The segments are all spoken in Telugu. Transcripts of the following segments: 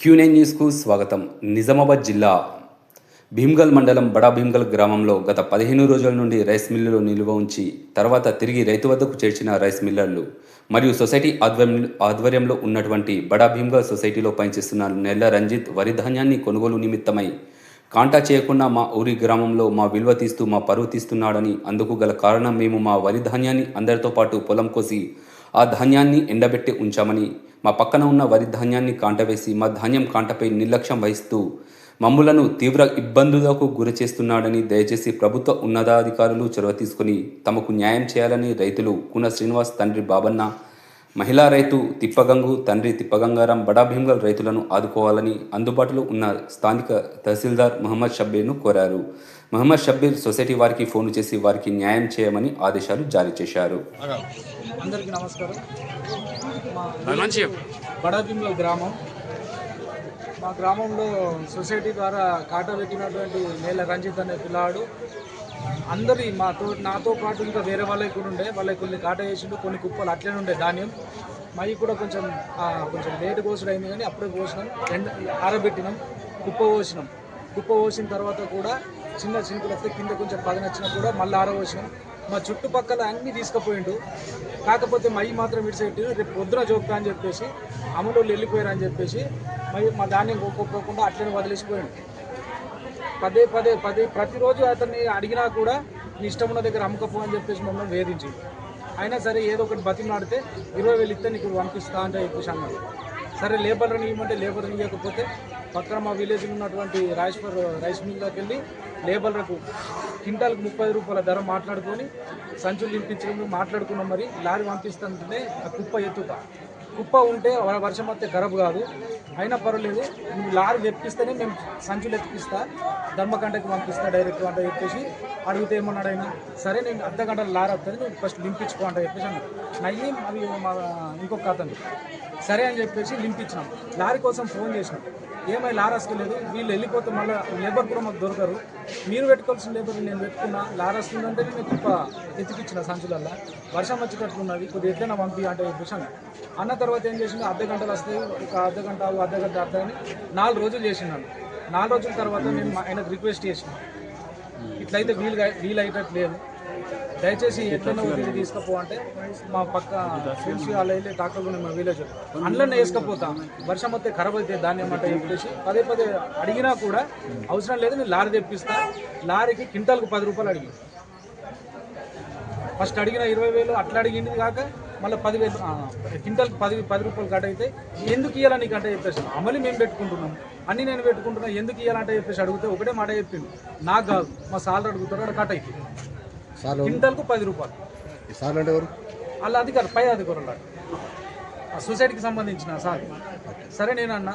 క్యూనైన్ న్యూస్కు స్వాగతం. నిజామాబాద్ జిల్లా భీమ్గల్ మండలం బడా భీమ్గల్ గ్రామంలో గత పదిహేను రోజుల నుండి రైస్ మిల్లులో నిల్వ ఉంచి తర్వాత తిరిగి రైతు వద్దకు చేర్చిన రైస్ మిల్లర్లు మరియు సొసైటీ ఆధ్వర్యం ఆధ్వర్యంలో ఉన్నటువంటి బడా భీమ్గల్ సొసైటీలో పనిచేస్తున్న నెల్ల రంజిత్ వరి ధాన్యాన్ని కొనుగోలు నిమిత్తమై కాంటా చేయకుండా మా ఊరి గ్రామంలో మా విలువ తీస్తూ మా పరువు తీస్తున్నాడని అందుకు గల కారణం మేము మా వరి ధాన్యాన్ని అందరితో పాటు పొలం కోసి ఆ ధాన్యాన్ని ఎండబెట్టి ఉంచామని మా పక్కన ఉన్న వరి ధాన్యాన్ని కాంటవేసి మా ధాన్యం కాంటపై నిర్లక్ష్యం వహిస్తూ మమ్ములను తీవ్ర ఇబ్బందులకు గురి చేస్తున్నాడని దయచేసి ప్రభుత్వ ఉన్నతాధికారులు చొరవ తీసుకుని తమకు న్యాయం చేయాలని రైతులు కున శ్రీనివాస్ తండ్రి బాబన్న మహిళా రైతు తిప్పగంగు తండ్రి తిప్పగంగారాం బడా భీమ్గల్ రైతులను ఆదుకోవాలని అందుబాటులో ఉన్న స్థానిక తహసీల్దార్ మహమ్మద్ షబ్బేను కోరారు. మహమ్మద్ షబ్బీర్ సొసైటీ వారికి ఫోన్ చేసి వారికి న్యాయం చేయమని ఆదేశాలు జారీ చేశారు. అందరికీ నమస్కారం. గ్రామం. మా గ్రామంలో సొసైటీ ద్వారా కాటా పెట్టినటువంటి నేల రంజిత్ అనే పిల్లాడు అందరి మాతో నాతో పాటు ఇంకా వేరే వాళ్ళకి కూడా ఉండే. వాళ్ళకి కొన్ని కాటా వేసిండు కొన్ని కుప్పలు అట్లనే ఉండే ధాన్యం. మై కూడా కొంచెం ఆ, కొంచెం లేట్ కోసుడు అయింది కానీ అప్పుడే కోసినాం. ఎండ ఆరబెట్టినాం. కుప్ప పోసినాం కుప్ప పోసిన తర్వాత కూడా చిన్న చినుకులు వస్తే కింద కొంచెం పగనచ్చినా కూడా మళ్ళీ ఆరబోసినాం మా చుట్టుపక్కల అన్నీ తీసుకుపోయిండు. కాకపోతే మై మాత్రం విడిసేట్టు రేపు పొద్దున చూపుతా అని చెప్పేసి అమలు వెళ్ళిపోయారు అని చెప్పేసి మై మా ధాన్యం కొనుక్కోకుండా అట్లనే వదిలేసిపోయాడు. పదే పదే పదే ప్రతిరోజు అతన్ని అడిగినా కూడా నీ ఇష్టం ఉన్న దగ్గర అమ్ముకపో అని చెప్పేసి మమ్మల్ని వేధించింది అయినా సరే ఏదో ఒకటి బతిమలాడితే ఇరవై వేలు ఇస్తే నీకు పంపిస్తా అంటే చెప్పేసి అన్నాడు. సరే లేబర్ని ఇవ్వమంటే లేబర్ని ఇవ్వకపోతే పక్కన మా విలేజ్లో ఉన్నటువంటి రైస్ రైస్ మిల్లోకి వెళ్ళి లేబర్లకు క్వింటాల్కి ముప్పై రూపాయల ధర మాట్లాడుకొని సంచులు నింపించడం మాట్లాడుకున్నాం మరి. లారీ పంపిస్తుంటే ఆ కుప్ప ఎత్తుక కుప్ప ఉంటే వర్షం వస్తే గరబు కాదు. అయినా పర్వాలేదు నువ్వు లారీ తెప్పిస్తేనే మేము సంచులు ఎత్తిపిస్తా ధర్మకండకి పంపిస్తా డైరెక్ట్ అంటే చెప్పేసి అడిగితే ఏమన్నాడు ఆయన సరే నేను అర్ధ గంట లారీ వస్తుంది నువ్వు ఫస్ట్ లింపించుకో అంట చెప్పేసి అన్నాడు. నయ్యి అవి మా ఇంకొక అతను సరే అని చెప్పేసి లింపించినాం లారీ కోసం ఫోన్ చేసినాం. ఏమై లారీ వీళ్ళు వెళ్ళిపోతే మళ్ళీ లేబర్ కూడా మాకు దొరకరు. మీరు పెట్టుకోవాల్సిన లేబర్ నేను పెట్టుకున్నా. లారస్తుందంటే నేను గొప్ప ఎత్తికిచ్చిన సంచులల్లా. వర్షం వచ్చేటట్లున్నది కొద్దిగా ఎట్లైనా పంపి అంటే చెప్పేసి అన్న తర్వాత ఏం చేసిండు? అర్ధ గంటలు వస్తాయి ఒక అర్ధ గంట అర్ధ గంట అర్ధ నాలుగు రోజులు చేసినాను నాలుగు రోజుల తర్వాత నేను మా- ఆయనకు రిక్వెస్ట్ చేసిన. ఇట్లయితే వీలు వీలు అయ్యేటట్టు దయచేసి ఎట్లన్నా వదిలి తీసుకపో అంటే మా పక్క ఫ్రెండ్స్ వాళ్ళు వెళ్ళి డాక్టర్లు మా విలేజ్ అందులోనే వేసుకపోతా. వర్షం వస్తే ఖరాబ్ అయితే దాన్ని అంటే చెప్పేసి పదే పదే అడిగినా కూడా అవసరం లేదు నేను లారీ తెప్పిస్తా. లారీకి కింటాల్కి పది రూపాయలు అడిగి ఫస్ట్ అడిగిన ఇరవై వేలు అట్లా అడిగింది కాక మళ్ళీ పదివేలు క్వింటాల్కి పది పది రూపాయలు కట్ అయితే ఎందుకు ఇవ్వాలని నీకు అంటే చెప్పేసి అమలు మేము పెట్టుకుంటున్నాం. అన్ని నేను పెట్టుకుంటున్నా ఎందుకు ఇవ్వాలంటే చెప్పేసి అడిగితే ఒకటే మాట చెప్పిండు. నాకు కాదు మా సార్లు అడుగుతారు అక్కడ కట్ అయితే క్వింటాల్కు పది రూపాయలు. ఈ సార్లు అంటే ఎవరు? వాళ్ళ అధికారు పై అధికారులు ఆ సొసైటీకి సంబంధించిన సార్. సరే నేను అన్న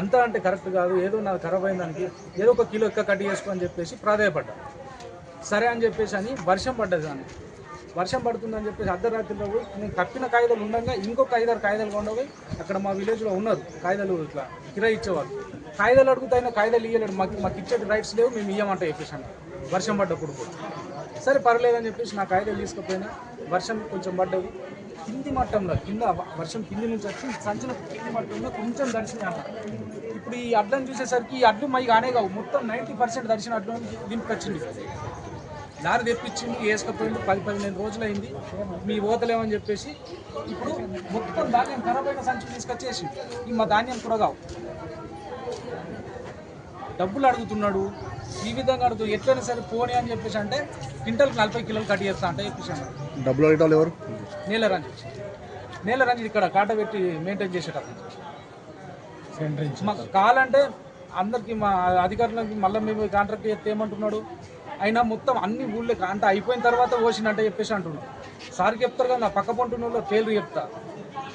అంతా అంటే కరెక్ట్ కాదు ఏదో నాకు ఖరాబ్ అయిన దానికి ఏదో ఒక కిలో ఎక్క కట్టి చేసుకో అని చెప్పేసి ప్రాధాయపడ్డా. సరే అని చెప్పేసి అని వర్షం పడ్డది దాన్ని వర్షం పడుతుందని చెప్పేసి అర్ధరాత్రిలో పోయి నేను కప్పిన కాగితాలు ఉండగా ఇంకొక ఐదారు కాగితాలు కొండవి అక్కడ మా విలేజ్లో ఉన్నారు. కాగితాలు ఇట్లా కిరాయి ఇచ్చేవాళ్ళు. కాగితాలు అడుగుతాయినా కాగితాలు ఇవ్వలేడు మాకు మాకు ఇచ్చే రైట్స్ లేవు. మేము ఇవ్వమంటే చెప్పేసాను వర్షం పడ్డప్పుడు కూడా. సరే పర్లేదని చెప్పేసి నా కాగితాలు తీసుకుపోయినా. వర్షం కొంచెం పడ్డది. కింది మట్టంలో కింద వర్షం కింది నుంచి వచ్చి సంచిన కింది మట్టంలో కొంచెం దర్శనం అన్న ఇప్పుడు ఈ అడ్డం చూసేసరికి ఈ అడ్డు మై కానే కావు. మొత్తం నైంటీ పర్సెంట్ దర్శన అడ్డు దింపుకొచ్చింది. లారీ తెప్పించింది వేసుకపోయింది పది పదిహేను రోజులు అయింది మీ ఓతలేమని చెప్పేసి ఇప్పుడు మొత్తం ధాన్యం ఖరాబ్ అయిన సంచులు తీసుకొచ్చేసి ఈ మా ధాన్యం కూడా కావు డబ్బులు అడుగుతున్నాడు ఈ విధంగా అడుగుతూ ఎట్లయినా సరే పోనీ అని చెప్పేసి అంటే క్వింటల్కి నలభై కిలోలు కట్ చేస్తా అంటే చెప్పేసి అన్నాడు. డబ్బులు అడిగే వాళ్ళు ఎవరు? నేల రంజిత్ నేల రంజిత్ ఇక్కడ కాట పెట్టి మెయింటైన్ చేసేటప్పుడు. మాకు కావాలంటే అందరికి మా అధికారులకి మళ్ళీ మేము కాంట్రాక్ట్ చేస్తే ఏమంటున్నాడు? అయినా మొత్తం అన్ని ఊళ్ళకి అంటే అయిపోయిన తర్వాత పోసిందంటే చెప్పేసి అంటున్నాడు సార్కి చెప్తారు కదా నా పక్క పంటున్న పేర్లు చెప్తా.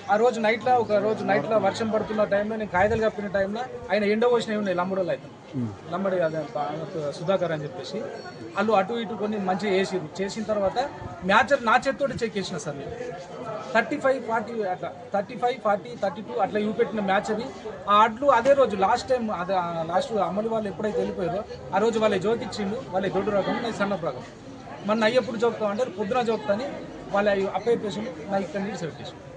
ఆ రోజు నైట్లో ఒక రోజు నైట్లో వర్షం పడుతున్న టైంలో నేను కాగితాలు కప్పిన టైంలో ఆయన ఎండ పోసినవి ఉన్నాయి లంబడోళ్ళు అయితే. లంబడి అదే సుధాకర్ అని చెప్పేసి. వాళ్ళు అటు ఇటు కొన్ని మంచిగా వేసిరు చేసిన తర్వాత మ్యాచర్ నా చేతితో చెక్ చేసిన సార్ నేను. థర్టీ ఫైవ్ ఫార్టీ అట్లా thirty five forty thirty two అట్లా చూపెట్టిన మ్యాచ్ అది. ఆ అడ్లు అదే రోజు లాస్ట్ టైం అదే లాస్ట్ అమలు వాళ్ళు ఎప్పుడైతే వెళ్ళిపోయారో ఆ రోజు వాళ్ళ జోకిచ్చిండు ఇచ్చిండు వాళ్ళ దొడ్డు రకం నేను సన్న రకం. మన అయ్యప్పుడు జోకుతాం అంటారు పొద్దున జోకుతాని వాళ్ళ అప్పయ్య పేషెంట్ నా ఇక్కడ నీళ్ళు సెట్ చేసాను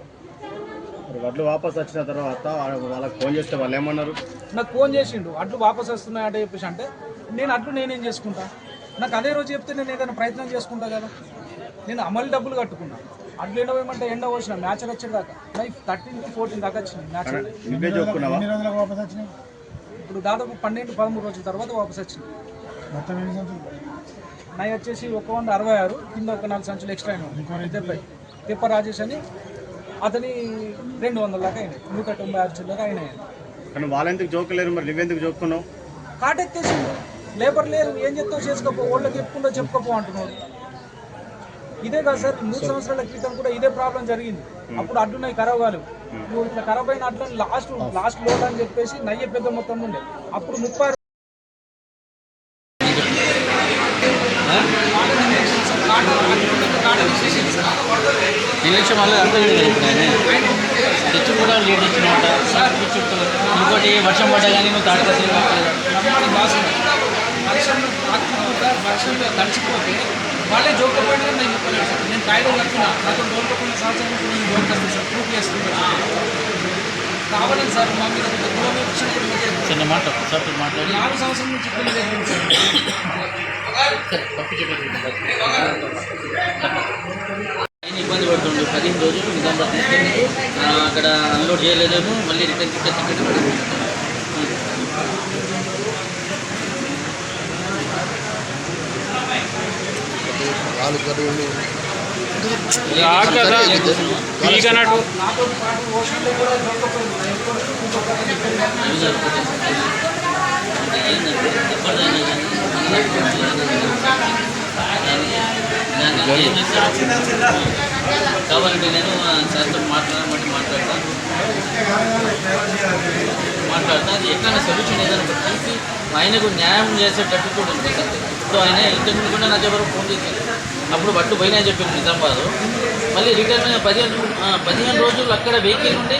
మరి వడ్లు వాపస్ వచ్చిన తర్వాత వాళ్ళ- వాళ్ళకి ఫోన్ చేస్తే వాళ్ళు ఏమన్నారు? నాకు ఫోన్ చేసిండు. అడ్లు వాపస్ వస్తున్నాయంటే చెప్పేసి అంటే నేను అడ్లు నేనేం చేసుకుంటా? నాకు అదే రోజు చెప్తే నేను ఏదైనా ప్రయత్నం చేసుకుంటా కదా. నేను అమలు డబ్బులు కట్టుకున్నా. అడ్లు ఎండ పోయమంటే ఎండ పోసిన మ్యాచ్ వచ్చేదాకా లైఫ్ థర్టీన్ టు ఫోర్టీన్ దాకా వచ్చింది మ్యాచ్. ఇప్పుడు దాదాపు పన్నెండు పదమూడు రోజుల తర్వాత వాపస్ వచ్చింది నాయి వచ్చేసి ఒక వంద అరవై ఆరు కింద ఒక నాలుగు సంచులు ఎక్స్ట్రా అయినా తిప్ప రాజేష్ అని అతని రెండు వందల దాకా అయినాయి. నూట తొంభై ఆరు చిల్లర అయినాయి కానీ వాళ్ళెందుకు జోకలేరు మరి? నువ్వెందుకు జోక్కున్నావు కాటెత్తేసిండు లేబర్ లేరు. ఏం చెప్తావు? చేసుకోపో. వాళ్ళకి చెప్పుకుంటూ చెప్పుకోపో అంటున్నారు ఇదే కాదు సార్ మూడు సంవత్సరాల క్రితం కూడా ఇదే ప్రాబ్లం జరిగింది. అప్పుడు అడ్డున్నాయి ఖరాబ్ కాలేవు నువ్వు ఇట్లా ఖరాబ్ అయిన అడ్డు లాస్ట్ లాస్ట్ లోడ్ అని చెప్పేసి నయ్య పెద్ద మొత్తం ఉండే. అప్పుడు ముప్పై ఎలక్షన్ మళ్ళీ అంతా లేదు ఇప్పుడు ఆయన తెచ్చి కూడా లేట్ ఇచ్చినమాట ఇంకోటి వర్షం పడ్డా కానీ నువ్వు తాటపత్రి నమ్మని భాష వర్షం రాకపోతే వర్షంలో తడిచిపోతే వాళ్ళే జోకపోయినా నేను చెప్పలేదు సార్. నేను కాయలు కట్టుకున్నా నాతో డోల్కపోయిన సంవత్సరం నేను డోల్కొస్తాను సార్. ప్రూఫ్ చేసుకుంటాను కావాలని సార్ మా మీద చిన్న మాట సార్ మాట్లాడి. నాలుగు సంవత్సరం నుంచి పెళ్ళి జరిగింది సార్. తప్పు చెప్పండి ఆయన ఇబ్బంది పడుతుండు. పదిహేను రోజులు నిజామాబాద్ తీసుకెళ్ళి అక్కడ అన్లోడ్ చేయలేదేమో మళ్ళీ రిటర్న్ టికెట్ టికెట్ ఏంటంటే ఎప్పటిదైనా కానీ దాన్ని ఏం చేస్తారు? కావాలంటే నేను సార్తో మాట్లాడమంటే మాట్లాడతాను. మాట్లాడతాను అది ఎక్కడ సొల్యూషన్ ఏదైనా ఒకటి తీసి ఆయనకు న్యాయం చేసేటట్టు కూడా ఒకసారి. ఇప్పుడు ఆయన ఇంతకుముందు కూడా నాకు ఎవరు ఫోన్ చేశారు అప్పుడు పట్టు పోయినా చెప్పింది చెప్పారు నిజామాబాద్. మళ్ళీ రిటర్న్ పదిహేను పదిహేను రోజులు అక్కడ వెహికల్ ఉండే